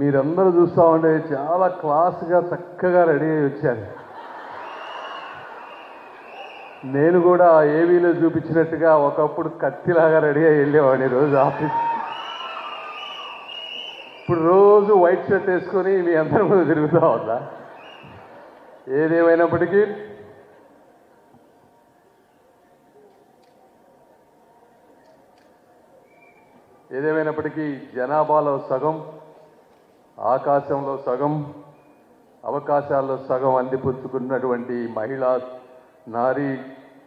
మీరందరూ చూస్తూ ఉంటే చాలా క్లాస్గా చక్కగా రెడీ అయ్యి వచ్చారు. నేను కూడా ఏవీలో చూపించినట్టుగా ఒకప్పుడు కత్తిలాగా రెడీ అయ్యి వెళ్ళేవాడిని రోజు ఆఫీస్. ఇప్పుడు రోజు వైట్ షర్ట్ వేసుకొని మీ అందరి ముందు తిరుగుతూ ఉందా ఏదేమైనప్పటికీ ఏదేమైనప్పటికీ జనాభాలో సగం ఆకాశంలో సగం అవకాశాల్లో సగం అందిపుచ్చుకున్నటువంటి మహిళా నారీ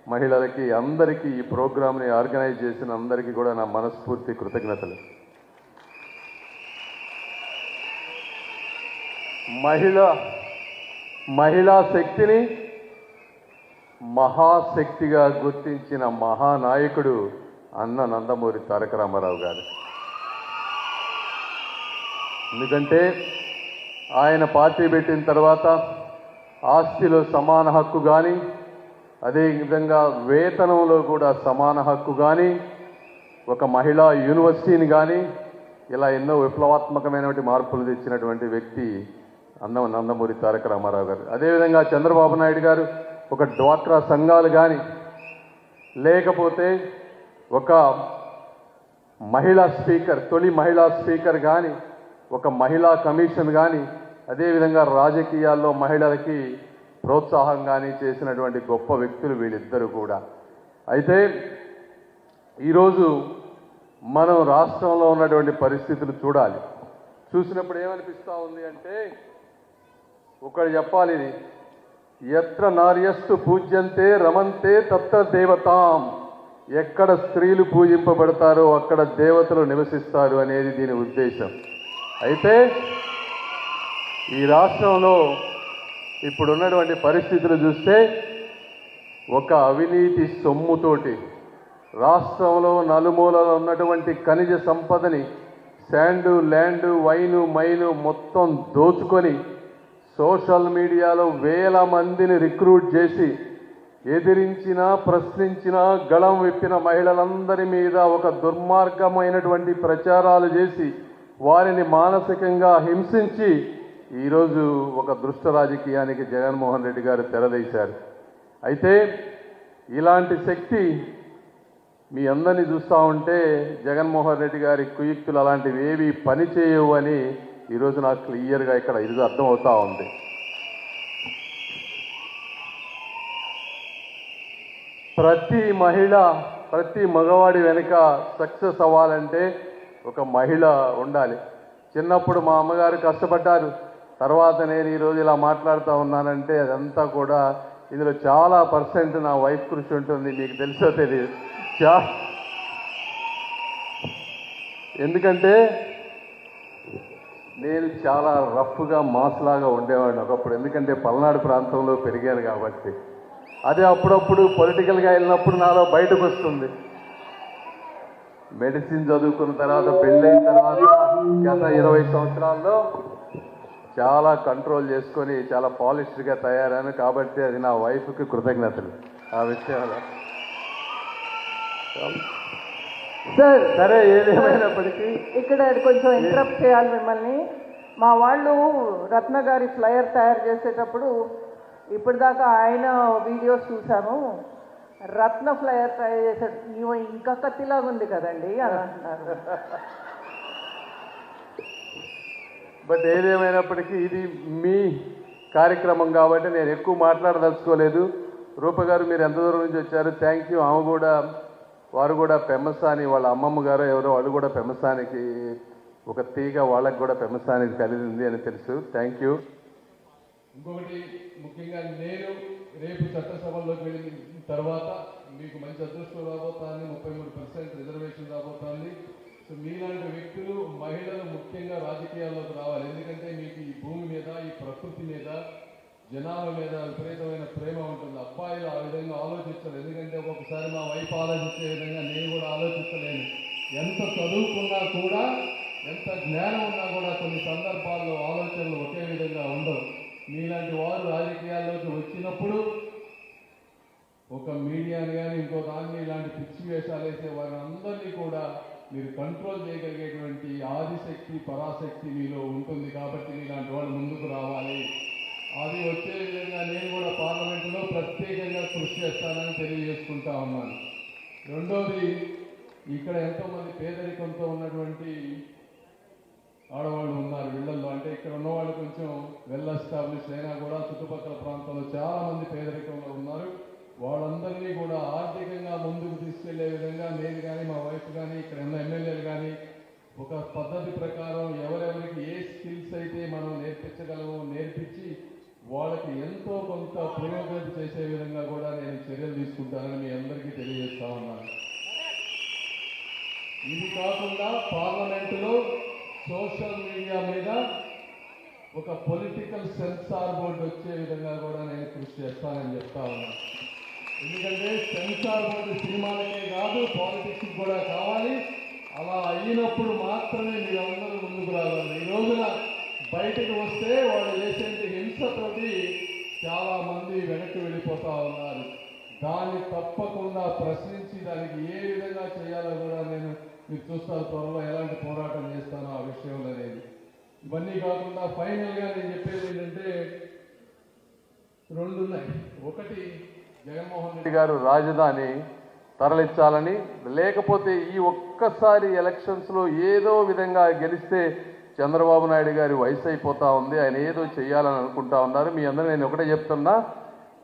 మహిళలకి అందరికీ ఈ ప్రోగ్రామ్ని ఆర్గనైజ్ చేసిన అందరికీ కూడా నా మనస్ఫూర్తి కృతజ్ఞతలు. మహిళ మహిళా శక్తిని మహాశక్తిగా గుర్తించిన మహానాయకుడు అన్న నందమూరి తారక రామారావు గారు. ఎందుకంటే ఆయన పార్టీ పెట్టిన తర్వాత ఆస్తిలో సమాన హక్కు కానీ అదేవిధంగా వేతనంలో కూడా సమాన హక్కు కానీ ఒక మహిళా యూనివర్సిటీని కానీ ఇలా ఎన్నో విప్లవాత్మకమైనటువంటి మార్పులు తెచ్చినటువంటి వ్యక్తి అన్నం నందమూరి తారక రామారావు గారు. అదేవిధంగా చంద్రబాబు నాయుడు గారు ఒక డ్వాక్రా సంఘాలు కానీ లేకపోతే ఒక మహిళా స్పీకర్ తొలి మహిళా స్పీకర్ కానీ ఒక మహిళా కమిషన్ కానీ అదేవిధంగా రాజకీయాల్లో మహిళలకి ప్రోత్సాహం కానీ చేసినటువంటి గొప్ప వ్యక్తులు వీళ్ళిద్దరూ కూడా. అయితే ఈరోజు మనం రాష్ట్రంలో ఉన్నటువంటి పరిస్థితులు చూడాలి. చూసినప్పుడు ఏమనిపిస్తూ ఉంది అంటే ఒకడు చెప్పాలి ఇది. ఎత్ర నార్యస్తు పూజ్యంతే రమంతే తత్ర దేవతాం. ఎక్కడ స్త్రీలు పూజింపబడతారో అక్కడ దేవతలు నివసిస్తారు అనేది దీని ఉద్దేశం. అయితే ఈ రాష్ట్రంలో ఇప్పుడున్నటువంటి పరిస్థితులు చూస్తే ఒక అవినీతి సొమ్ముతోటి రాష్ట్రంలో నలుమూలలో ఉన్నటువంటి ఖనిజ సంపదని శాండు ల్యాండు వైను మైను మొత్తం దోచుకొని సోషల్ మీడియాలో వేల మందిని రిక్రూట్ చేసి ఎదిరించిన ప్రశ్నించిన గళం విప్పిన మహిళలందరి మీద ఒక దుర్మార్గమైనటువంటి ప్రచారాలు చేసి వారిని మానసికంగా హింసించి ఈరోజు ఒక దుష్ట రాజకీయానికి జగన్మోహన్ రెడ్డి గారు తెరదీశారు అయితే ఇలాంటి శక్తి మీ అందరినీ చూస్తూ ఉంటే జగన్మోహన్ రెడ్డి గారి కుయుక్తులు అలాంటివి ఏవి పనిచేయవు అని ఈరోజు నాకు క్లియర్గా ఇక్కడ ఇది అర్థమవుతూ ఉంది. ప్రతి మహిళ ప్రతి మగవాడి వెనుక సక్సెస్ అవ్వాలంటే ఒక మహిళ ఉండాలి. చిన్నప్పుడు మా అమ్మగారు కష్టపడ్డారు. తర్వాత నేను ఈరోజు ఇలా మాట్లాడుతూ ఉన్నానంటే అదంతా కూడా ఇందులో చాలా పర్సెంట్ నా వైఫ్ కృషి ఉంటుంది. మీకు తెలుసో తెలియదు చా ఎందుకంటే నేను చాలా రఫ్గా మాస్లాగా ఉండేవాడిని ఒకప్పుడు. ఎందుకంటే పల్నాడు ప్రాంతంలో పెరిగాను కాబట్టి. అదే అప్పుడప్పుడు పొలిటికల్గా వెళ్ళినప్పుడు నాలో బయటకు వస్తుంది. మెడిసిన్ చదువుకున్న తర్వాత పెళ్ళైన తర్వాత గత ఇరవై సంవత్సరాల్లో చాలా కంట్రోల్ చేసుకొని చాలా పాలిష్డ్గా తయారాను కాబట్టి అది నా వైఫ్కి కృతజ్ఞతలు. ఆ విషయంలో. సార్ సరే ఏదేమైనప్పటికీ ఇక్కడ కొంచెం ఇంటరప్ట్ చేయాలి మిమ్మల్ని. మా వాళ్ళు రత్న గారి ఫ్లయర్ తయారు చేసేటప్పుడు ఇప్పటిదాకా ఆయన వీడియోస్ చూసాము రత్న ఫ్లయర్ తయారు చేసే ఇవ ఇంకా కత్తిలాగా ఉంది కదండి అని అంటున్నారు. బట్ ఏదేమైనప్పటికీ ఇది మీ కార్యక్రమం కాబట్టి నేను ఎక్కువ మాట్లాడదలుచుకోలేదు. రూప గారు మీరు ఎంత దూరం నుంచి వచ్చారు? థ్యాంక్ యూ ఆమె కూడా వారు కూడా పెమ్మసాని వాళ్ళ అమ్మమ్మ గారు ఎవరో వాళ్ళు కూడా పెమ్మసానికి ఒక తీగ వాళ్ళకి కూడా పెమ్మసానికి కలిగింది అని తెలుసు. థ్యాంక్ యూ ఇంకొకటి ముఖ్యంగా నేను రేపు చట్టసభల్లోకి వెళ్ళిన తర్వాత మీకు మంచి అదృష్టం రాబోతుంది ముప్పై మూడు పర్సెంట్ రిజర్వేషన్ రాబోతుంది. సో మీలాంటి వ్యక్తులు మహిళలు ముఖ్యంగా రాజకీయాల్లోకి రావాలి. ఎందుకంటే మీకు ఈ భూమి మీద ఈ ప్రకృతి మీద జనాల మీద విపరీతమైన ప్రేమ ఉంటుంది. అబ్బాయిలు ఆ విధంగా ఆలోచించాలి ఎందుకంటే ఒక్కొక్కసారి మా వైఫ్ ఆలోచించే విధంగా నేను కూడా ఆలోచించలేను. ఎంత చదువుకున్నా కూడా ఎంత జ్ఞానం ఉన్నా కూడా కొన్ని సందర్భాల్లో ఆలోచనలు ఒకే విధంగా ఉండవు. మీలాంటి వారు రాజకీయాల్లోకి వచ్చినప్పుడు ఒక మీడియాని కానీ ఇంకో దాన్ని ఇలాంటి పిచ్చి వేషాలు వేసే వారిని అందరినీ కూడా మీరు కంట్రోల్ చేయగలిగేటువంటి ఆదిశక్తి పరాశక్తి మీలో ఉంటుంది కాబట్టి మీలాంటి వాళ్ళు ముందుకు రావాలి. అది వచ్చే విధంగా నేను కూడా పార్లమెంటులో ప్రత్యేకంగా కృషి చేస్తానని తెలియజేసుకుంటా ఉన్నాను. రెండోది ఇక్కడ ఎంతోమంది పేదరికంతో ఉన్నటువంటి ఆడవాళ్ళు ఉన్నారు ఇళ్ళలో అంటే ఇక్కడ ఉన్నవాళ్ళు కొంచెం వెల్ ఎస్టాబ్లిష్ అయినా కూడా చుట్టుపక్కల ప్రాంతంలో చాలామంది పేదరికంలో ఉన్నారు. వాళ్ళందరినీ కూడా ఆర్థికంగా ముందుకు తీసుకెళ్ళే విధంగా నేను కానీ మా వైఫ్ కానీ ఇక్కడ ఉన్న ఎమ్మెల్యేలు కానీ ఒక పద్ధతి ప్రకారం ఎవరెవరికి ఏ స్కిల్స్ అయితే మనం నేర్పించగలమో నేర్పించి వాళ్ళకి ఎంతో కొంత పురోగతి చేసే విధంగా కూడా నేను చర్యలు తీసుకుంటానని మీ అందరికీ తెలియజేస్తా ఉన్నాను. ఇది కాకుండా పార్లమెంటులో సోషల్ మీడియా మీద ఒక పొలిటికల్ సెన్సార్ బోర్డు వచ్చే విధంగా కూడా నేను కృషి చేస్తానని చెప్తా ఉన్నాను. ఎందుకంటే సెన్సార్ బోర్డు సినిమాలకే కాదు పాలిటిక్స్ కూడా కావాలి. అలా అయినప్పుడు మాత్రమే మీరందరూ ముందుకు రావాలి. ఈ రోజున బయటకు వస్తే వాళ్ళు చేసే హింసతోటి చాలామంది వెనక్కి వెళ్ళిపోతా ఉన్నారు. దాన్ని తప్పకుండా ప్రశ్నించి దానికి ఏ విధంగా చేయాలో కూడా నేను మీరు చూస్తారు త్వరలో ఎలాంటి పోరాటం చేస్తానో ఆ విషయంలో అనేది ఇవన్నీ కాకుండా ఫైనల్గా నేను చెప్పేది ఏంటంటే రెండు ఉన్నాయి ఒకటి జగన్మోహన్ రెడ్డి గారు రాజధాని తరలించాలని లేకపోతే ఈ ఒక్కసారి ఎలక్షన్స్లో ఏదో విధంగా గెలిస్తే చంద్రబాబు నాయుడు గారి వయసు అయిపోతా ఉంది ఆయన ఏదో చేయాలని అనుకుంటా ఉన్నారు. మీ అందరూ నేను ఒకటే చెప్తున్నా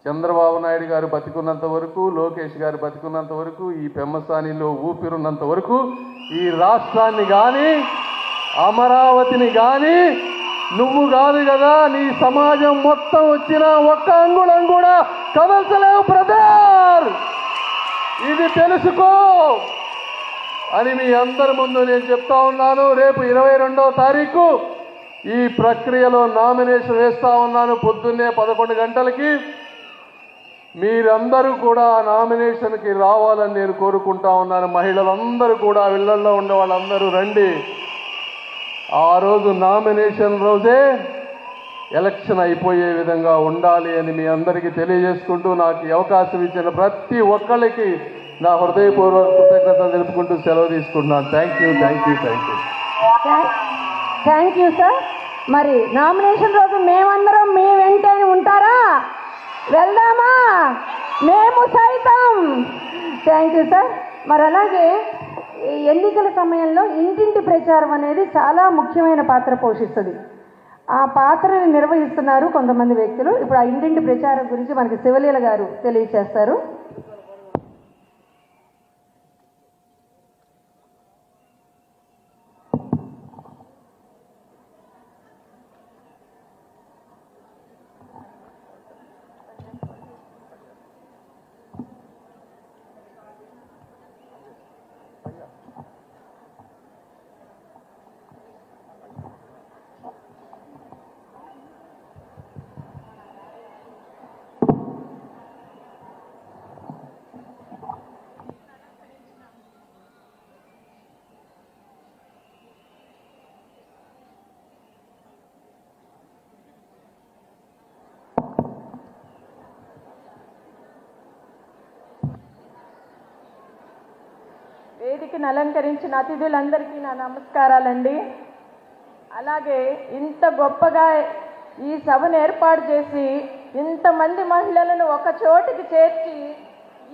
చంద్రబాబు నాయుడు గారు బతికున్నంత వరకు లోకేష్ గారు బతికున్నంత వరకు ఈ పెమ్మసానిలో ఊపిరున్నంత వరకు ఈ రాష్ట్రాన్ని కానీ అమరావతిని కానీ నువ్వు కాదు కదా నీ సమాజం మొత్తం వచ్చిన ఒక్క అంగుళం కూడా కదల్చలేవు బ్రదర్. ఇది తెలుసుకో అని మీ అందరి ముందు నేను చెప్తా ఉన్నాను. రేపు ఇరవై రెండవ తారీఖు ఈ ప్రక్రియలో నామినేషన్ వేస్తా ఉన్నాను పొద్దున్నే పదకొండు గంటలకి. మీరందరూ కూడా ఆ నామినేషన్కి రావాలని నేను కోరుకుంటా ఉన్నాను. మహిళలందరూ కూడా ఇళ్ళలో ఉండే వాళ్ళందరూ రండి. ఆ రోజు నామినేషన్ రోజే ఎలక్షన్ అయిపోయే విధంగా ఉండాలి అని మీ అందరికీ తెలియజేసుకుంటూ నాకు అవకాశం ఇచ్చిన ప్రతి ఒక్కరికి నా హృదయపూర్వక కృతజ్ఞత తెలుపుకుంటూ సెలవు తీసుకుంటున్నాను. Thank you thank you thank you thank you sir మరి నామినేషన్ రోజు మేమందరం మీ వెంటనే ఉంటారా? వెళ్దామా? మేము సైతం. థ్యాంక్ యూ సార్ మరి అలాగే ఎన్నికల సమయంలో ఇంటింటి ప్రచారం అనేది చాలా ముఖ్యమైన పాత్ర పోషిస్తుంది. ఆ పాత్రని నిర్వహిస్తున్నారు కొంతమంది వ్యక్తులు. ఇప్పుడు ఆ ఇంటింటి ప్రచారం గురించి మనకి శివలీల గారు తెలియచేస్తారు. వేదికను అలంకరించిన అతిథులందరికీ నా నమస్కారాలండి. అలాగే ఇంత గొప్పగా ఈ సభను ఏర్పాటు చేసి ఇంతమంది మహిళలను ఒక చోటికి చేర్చి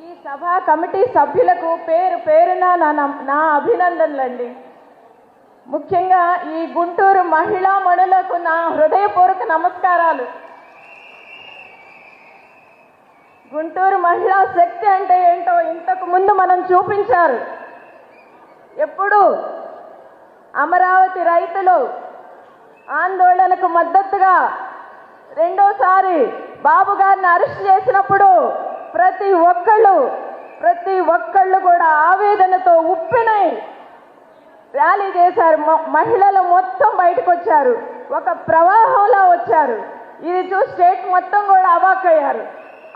ఈ సభా కమిటీ సభ్యులకు పేరు పేరున నా నా అభినందనలండి. ముఖ్యంగా ఈ గుంటూరు మహిళా మణులకు నా హృదయపూర్వక నమస్కారాలు. గుంటూరు మహిళా శక్తి అంటే ఏంటో ఇంతకు ముందు మనం చూపించారు. ఎప్పుడు అమరావతి రైతులు ఆందోళనకు మద్దతుగా రెండోసారి బాబు గారిని అరెస్ట్ చేసినప్పుడు ప్రతి ఒక్కళ్ళు ప్రతి ఒక్కళ్ళు కూడా ఆవేదనతో ఉప్పినై ర్యాలీ చేశారు. మ- మహిళలు మొత్తం బయటకు వచ్చారు ఒక ప్రవాహంలా వచ్చారు. ఇది చూసి స్టేట్ మొత్తం కూడా అవాక్కయ్యారు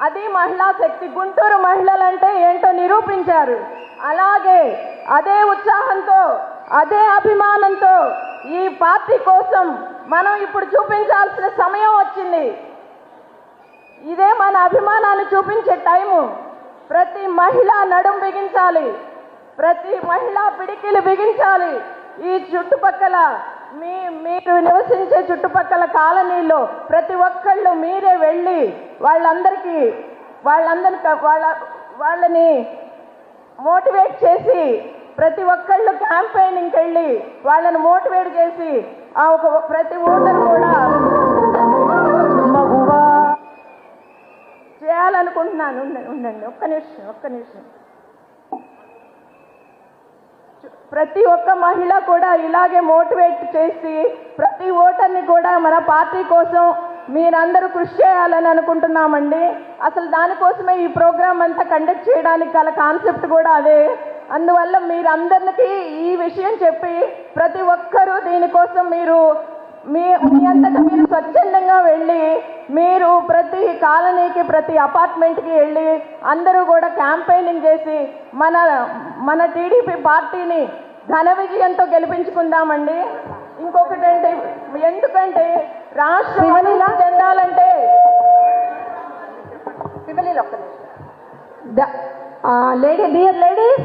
అది మహిళా శక్తి. గుంటూరు మహిళలంటే ఏంటో నిరూపించారు. అలాగే అదే ఉత్సాహంతో అదే అభిమానంతో ఈ పార్టీ కోసం మనం ఇప్పుడు చూపించాల్సిన సమయం వచ్చింది. ఇదే మన అభిమానాన్ని చూపించే టైము. ప్రతి మహిళ నడుం బిగించాలి. ప్రతి మహిళ పిడికిలు బిగించాలి. ఈ చుట్టుపక్కల మీ మీరు నివసించే చుట్టుపక్కల కాలనీలో ప్రతి ఒక్కళ్ళు మీరే వెళ్ళి వాళ్ళందరికీ వాళ్ళందరికీ వాళ్ళ వాళ్ళని మోటివేట్ చేసి ప్రతి ఒక్కళ్ళు క్యాంపెయినింగ్కి వెళ్ళి వాళ్ళని మోటివేట్ చేసి ఆ ఒక ప్రతి ఓటరు కూడా చేయాలనుకుంటున్నాను. ఉండండి. ఒక్క నిమిషం ఒక్క నిమిషం. ప్రతి ఒక్క మహిళ కూడా ఇలాగే మోటివేట్ చేసి ప్రతి ఓటర్ని కూడా మన పార్టీ కోసం మీరందరూ కృషి చేయాలని అనుకుంటున్నామండి. అసలు దానికోసమే ఈ ప్రోగ్రామ్ అంతా కండక్ట్ చేయడానికి గల కాన్సెప్ట్ కూడా అదే. అందువల్ల మీరందరికీ ఈ విషయం చెప్పి ప్రతి ఒక్కరూ దీనికోసం మీరు మీ మీ అంతటా మీరు స్వచ్ఛందంగా వెళ్ళి మీరు ప్రతి కాలనీకి ప్రతి అపార్ట్మెంట్కి వెళ్ళి అందరూ కూడా క్యాంపెయినింగ్ చేసి మన మన టీడీపీ పార్టీని ఘన విజయంతో గెలిపించుకుందామండి. ఇంకొకటి అంటే ఎందుకంటే రాష్ట్రం చెందాలంటే లేడీ డియర్ లేడీస్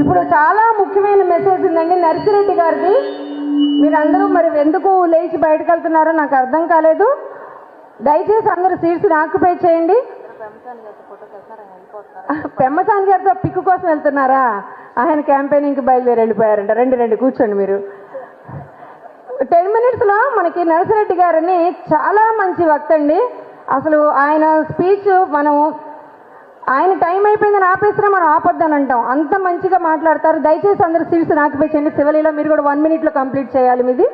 ఇప్పుడు చాలా ముఖ్యమైన మెసేజ్ ఉందండి నర్సిరెడ్డి గారిది. మీరందరూ మరి ఎందుకు లేచి బయటకు వెళ్తున్నారో నాకు అర్థం కాలేదు. దయచేసి అందరూ సీట్స్ ఆక్యుపై చేయండి. పెమ్మసాని గారితో పిక్కు కోసం వెళ్తున్నారా? ఆయన క్యాంపెయినింగ్కి బయలుదేరి వెళ్ళిపోయారంట రండి రండి కూర్చోండి మీరు. టెన్ మినిట్స్లో మనకి నరసిరెడ్డి గారని చాలా మంచి వక్త అండి అసలు ఆయన స్పీచ్ మనం ఆయన టైం అయిపోయిందని ఆపేసినా మనం ఆపొద్దని అంటాం. అంత మంచిగా మాట్లాడతారు. దయచేసి అందరూ సీట్స్ ఆక్యుపేషన్ శివలీలో మీరు కూడా వన్ మినిట్లో కంప్లీట్ చేయాలి మీది.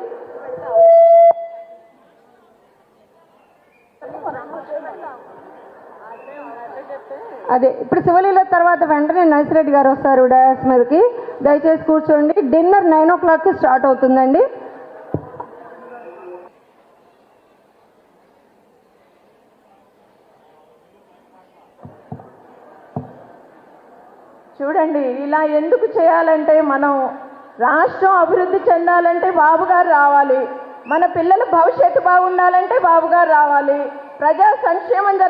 అదే ఇప్పుడు శివలీల తర్వాత వెంటనే నర్సిరెడ్డి గారు వస్తారు డయాస్ మీదకి దయచేసి కూర్చోండి. డిన్నర్ నైన్ ఓ క్లాక్కి స్టార్ట్ అవుతుందండి. చూడండి ఇలా ఎందుకు చేయాలంటే మనం రాష్ట్రం అభివృద్ధి చెందాలంటే బాబు గారు రావాలి. మన పిల్లల భవిష్యత్తు బాగుండాలంటే బాబు గారు రావాలి. ప్రజా సంక్షేమం